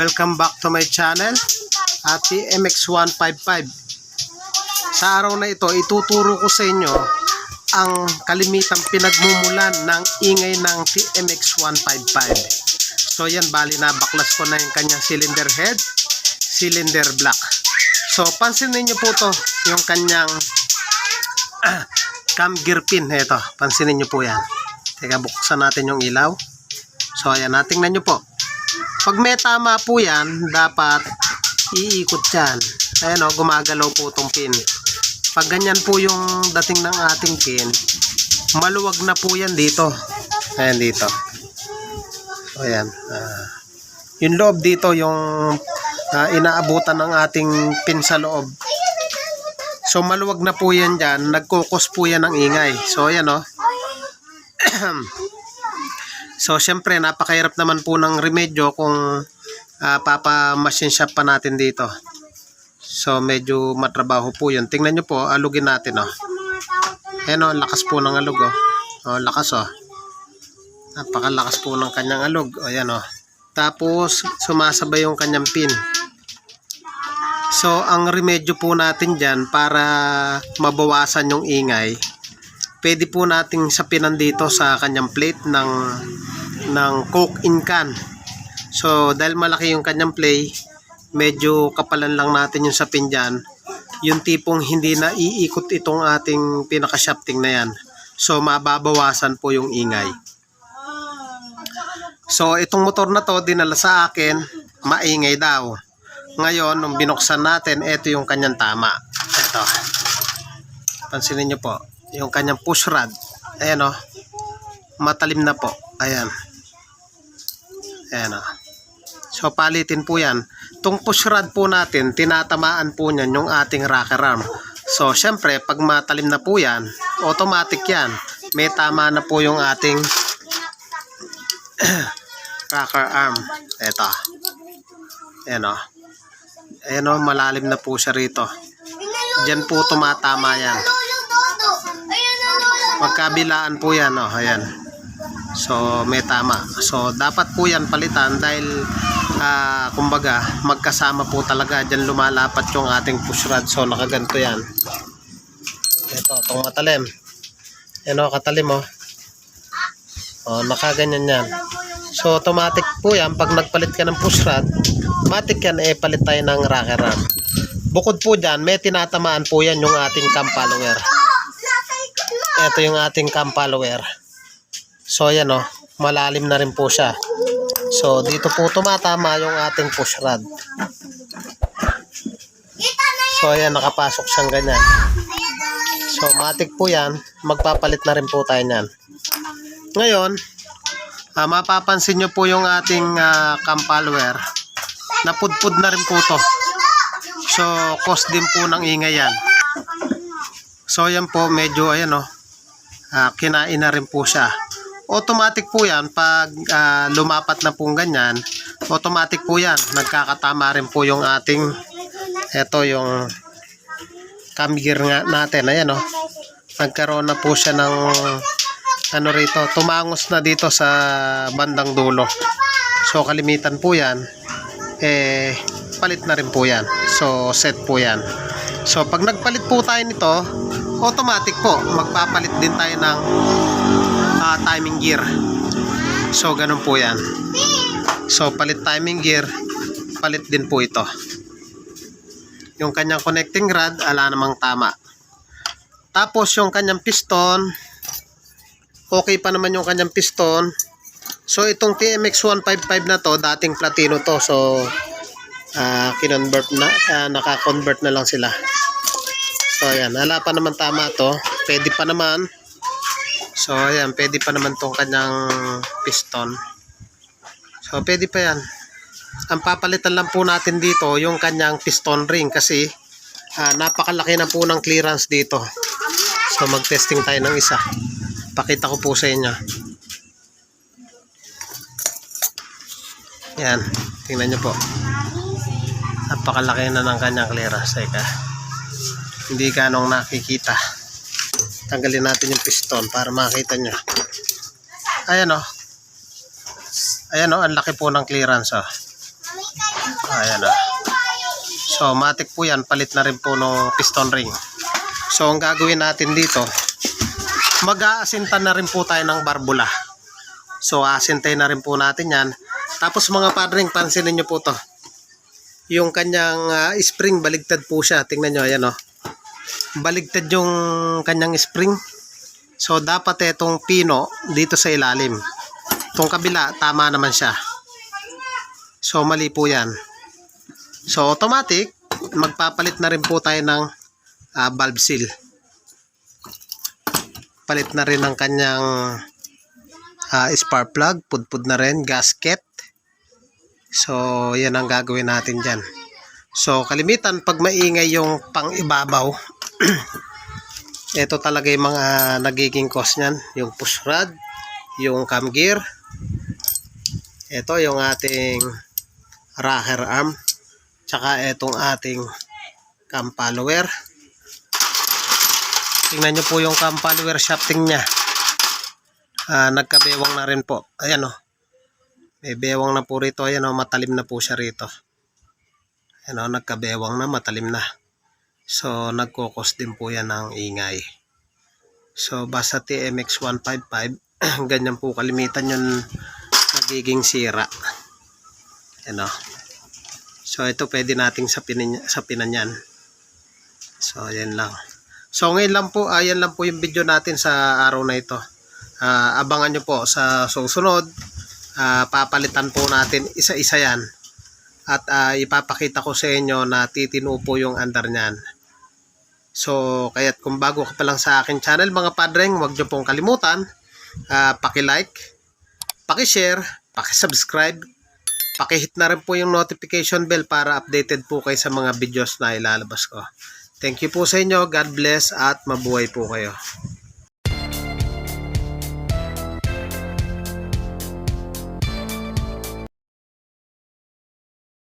Welcome back to my channel at MX155 Sa araw na ito, ituturo ko sa inyo ang kalimitang pinagmumulan ng ingay ng TMX155 So yan, bali na baklas ko na yung kanyang cylinder head, cylinder block. So pansinin nyo po to, yung kanyang ah, cam gear pin, ito, pansinin nyo po yan. Teka, buksan natin yung ilaw. So ayan, natingnan nyo po pag may tama po yan, dapat iikot yan. Ayan o, gumagalaw po itong pin. Pag ganyan po yung dating ng ating pin, maluwag na po yan dito. Ayan dito. So, ayan. Ah, yung loob dito, yung ah, inaabutan ng ating pin sa loob. So, maluwag na po yan dyan. Nagkukos po yan ng ingay. So, ayan o. So, syempre, napakahirap naman po ng remedyo kung uh, papa-machine shop pa natin dito. So, medyo matrabaho po yun. Tingnan nyo po, alugin natin, oh. Ayan, oh, lakas po ng alug, oh. Oh, lakas, oh. Napakalakas po ng kanyang alug. O, ayan, oh. Tapos, sumasabay yung kanyang pin. So, ang remedyo po natin dyan para mabawasan yung ingay, pwede po nating sapinan dito sa kanyang plate ng ng coke in can. So dahil malaki yung kanyang play, medyo kapalan lang natin yung sapin dyan. Yung tipong hindi na iikot itong ating pinaka-shafting na yan. So mababawasan po yung ingay. So itong motor na to dinala sa akin, maingay daw. Ngayon, nung binuksan natin, ito yung kanyang tama. Ito. Pansinin nyo po yung kanyang push rod. Ayan o. Matalim na po. Ayan. Ayan o. So, palitin po yan. Itong push rod po natin, tinatamaan po niyan yung ating rocker arm. So, syempre, pag matalim na po yan, automatic yan. May tama na po yung ating rocker arm. Ito. Ayan o. Ayan o, malalim na po siya rito. Diyan po tumatama yan. Magkabilaan po yan, oh, ayan. So, may tama. So, dapat po yan palitan dahil, ah, kumbaga, magkasama po talaga. Diyan lumalapat yung ating push rod. So, nakaganto yan. Ito, itong matalim. Yan o, katalim o. O, nakaganyan yan. So, automatic po yan. Pag nagpalit ka ng push rod, automatic yan, eh, palit tayo ng rocker arm. Bukod po dyan, may tinatamaan po yan yung ating cam follower. Ito yung ating cam follower. So ayan o, malalim na rin po siya. So dito po tumatama yung ating push rod. So ayan, nakapasok siyang ganyan. So matik po yan, magpapalit na rin po tayo niyan. Ngayon, ah, mapapansin nyo po yung ating ah, cam follower. Napudpud na rin po to. So cost din po ng ingay yan. So yan po, medyo ayan o, ah, kinain na rin po siya. Automatic po yan pag ah, lumapat na pong ganyan, automatic po yan. Nagkakatama rin po yung ating eto yung cam gear nga natin. Ayan o. Nagkaroon na po siya ng ano rito, tumangos na dito sa bandang dulo. So kalimitan po yan eh palit na rin po yan. So set po yan. So pag nagpalit po tayo nito, automatic po magpapalit din tayo ng ah, timing gear. So ganun po yan. So palit timing gear, palit din po ito. Yung kanyang connecting rod, ala namang tama. Tapos yung kanyang piston, okay pa naman yung kanyang piston. So itong TMX 155 na to, dating platino to. So ah kinonvert na, ah, naka-convert na lang sila. So ayan, ala pa naman tama to. Pwede pa naman. So ayan, pwede pa naman tong kanyang piston. So pwede pa yan. Ang papalitan lang po natin dito yung kanyang piston ring kasi ah, napakalaki na po ng clearance dito. So mag-testing tayo ng isa. Pakita ko po sa inyo. Yan, tingnan nyo po. Napakalaki na ng kanyang clearance. Teka. Hindi ganong nakikita. Tanggalin natin yung piston para makita nyo. Ayan o. Ayan o, ang laki po ng clearance o. Ayan ah. So, matik po yan. Palit na rin po ng piston ring. So, ang gagawin natin dito, mag-aasinta na rin po tayo ng barbula. So, aasintay na rin po natin yan. Tapos mga padring, pansinin nyo po to. Yung kanyang ah, spring, baligtad po siya. Tingnan nyo, ayan o. Baligtad yung kanyang spring. So, dapat itong pino dito sa ilalim. Itong kabila, tama naman siya. So, mali po yan. So, automatic, magpapalit na rin po tayo ng ah, valve seal. Palit na rin ng kanyang ah, spark plug, pudpud na rin, gasket. So, yan ang gagawin natin dyan. So, kalimitan, pag maingay yung pang ibabaw, ito talaga yung mga nagiging cause niyan. Yung push rod, yung cam gear, ito yung ating rocker arm, tsaka itong ating cam follower. Tingnan nyo po yung cam follower shafting niya. Ah, nagkabewang na rin po. Ayan o. May bewang na po rito. Ayan o, matalim na po siya rito. Ayan o, nagkabewang na, matalim na. So, nagkukos din po yan ng ingay. So, basta TMX 155, ganyan po kalimitan yung nagiging sira. Ayan o. So, ito pwede nating sapinin, sapinan yan. So, ayan lang. So, ngayon lang po, ayan lang po yung video natin sa araw na ito. Ah, abangan nyo po sa susunod. Ah, papalitan po natin isa-isa yan. At ah, ipapakita ko sa inyo na titino po yung andar niyan. So, kaya't kung bago ka pa lang sa akin channel, mga padreng, huwag nyo pong kalimutan. ah paki-like, paki-share, paki-subscribe, paki-hit na rin po yung notification bell para updated po kayo sa mga videos na ilalabas ko. Thank you po sa inyo. God bless at mabuhay po kayo.